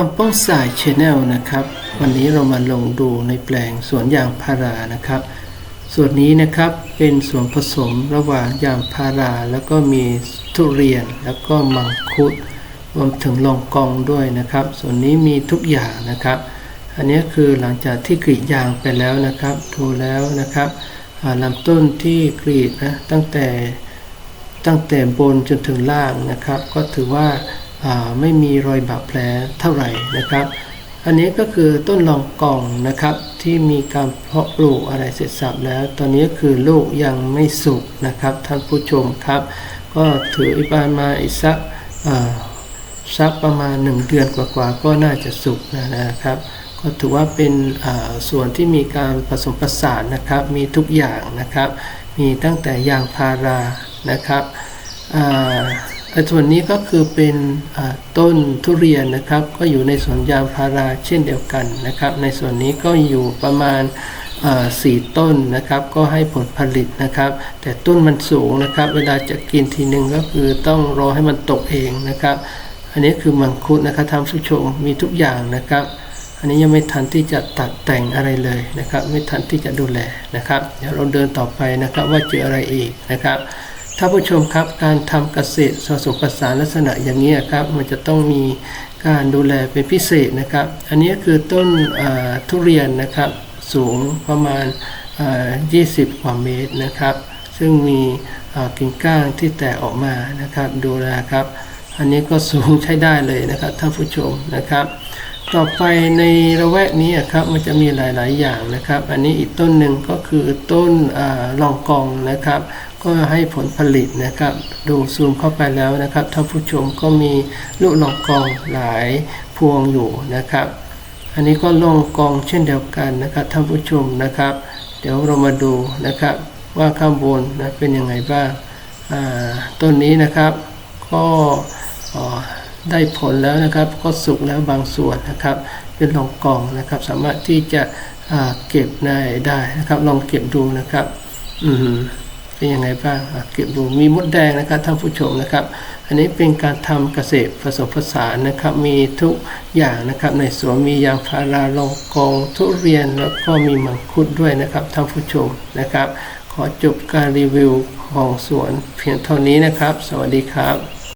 ช่องป้องสายชแนลนะครับ วันนี้เรามาลงดูในแปลงสวนยางพารานะครับ ส่วนนี้นะครับเป็นส่วนผสมระหว่างยางพาราแล้วก็มีทุเรียนแล้วก็มังคุดรวมถึงลองกองด้วยนะครับ ส่วนนี้มีทุกอย่างนะครับ อันนี้คือหลังจากที่กรีดยางไปแล้วนะครับดูแล้วนะครับลำต้นที่กรีดนะตั้งแต่ตั้งแต่บนจนถึงล่างนะครับ ก็ถือว่า ไม่มีรอยบาดแผลเท่าไหร่นะครับ อันนี้ก็คือต้นลองกองนะครับที่มีการเพาะปลูกอะไรเสร็จสับแล้ว ตอนนี้คือลูกยังไม่สุกนะครับท่านผู้ชมครับ ก็ถืออีกประมาณอีกสักสักประมาณ 1 เดือนกว่าๆก็น่าจะสุกนะครับ ก็ถือว่าเป็นส่วนที่มีการผสมผสานนะครับ มีทุกอย่างนะครับ มีตั้งแต่ยางพารานะครับ อ่ส่วนนี้ก็คือเป็นต้นทุเรียนนะครับ ก็อยู่ในสวนยางพาราเช่นเดียวกันนะครับ ในส่วนนี้ก็อยู่ประมาณสี่ต้นนะครับ ก็ให้ผลผลิตนะครับ แต่ต้นมันสูงนะครับ เวลาจะกินทีหนึ่งก็คือต้องรอให้มันตกเองนะครับ อันนี้คือมังคุดนะครับท่านผู้ชมมีทุกอย่างนะครับ อันนี้ยังไม่ทันที่จะตัดแต่งอะไรเลยนะครับ ไม่ทันที่จะดูแลนะครับ เดี๋ยวเราเดินต่อไปนะครับว่าเจออะไรอีกนะครับ ท่านผู้ชมครับการทำเกษตรผสมผสานลักษณะอย่างนี้ครับมันจะต้องมีการดูแลเป็นพิเศษนะครับ อันนี้คือต้นทุเรียนนะครับสูงประมาณอ่า20 กว่าเมตรนะครับ ซึ่งมีกิ่งก้านที่แตกออกมานะครับ ดูแลครับ อันนี้ก็สูงใช้ได้เลยนะครับท่านผู้ชมนะครับ ต่อไปในระแวกนี้ครับมันจะมีหลายๆ อย่างนะครับ อันนี้อีกต้นหนึ่งก็คือต้นอลองกองนะครับ ก็ให้ผลผลิตนะครับ ดูซูมเข้าไปแล้วนะครับท่านผู้ชมก็มีลูกลองกองหลายพวงอยู่นะครับ อันนี้ก็ลองกองเช่นเดียวกันนะครับท่านผู้ชมนะครับ เดี๋ยวเรามาดูนะครับว่าข้างบนนะเป็นยังไงบ้างต้นนี้นะครับ ก็ ได้ผลแล้วนะครับก็สุกแล้วบางส่วนนะครับ เป็นลองกองนะครับ สามารถที่จะเก็บได้ได้นะครับ ลองเก็บดูนะครับ อืเป็นยังไงบ้างเก็บดูมีมดแดงนะครับท่านผู้ชมนะครับ อันนี้เป็นการทำเกษตรผสมผสานนะครับ มีทุกอย่างนะครับ ในสวนมียางพาราลองกองทุเรียนแล้วก็มีมังคุดด้วยนะครับท่านผู้ชมนะครับ ขอจบการรีวิวของสวนเพียงเท่านี้นะครับ สวัสดีครับ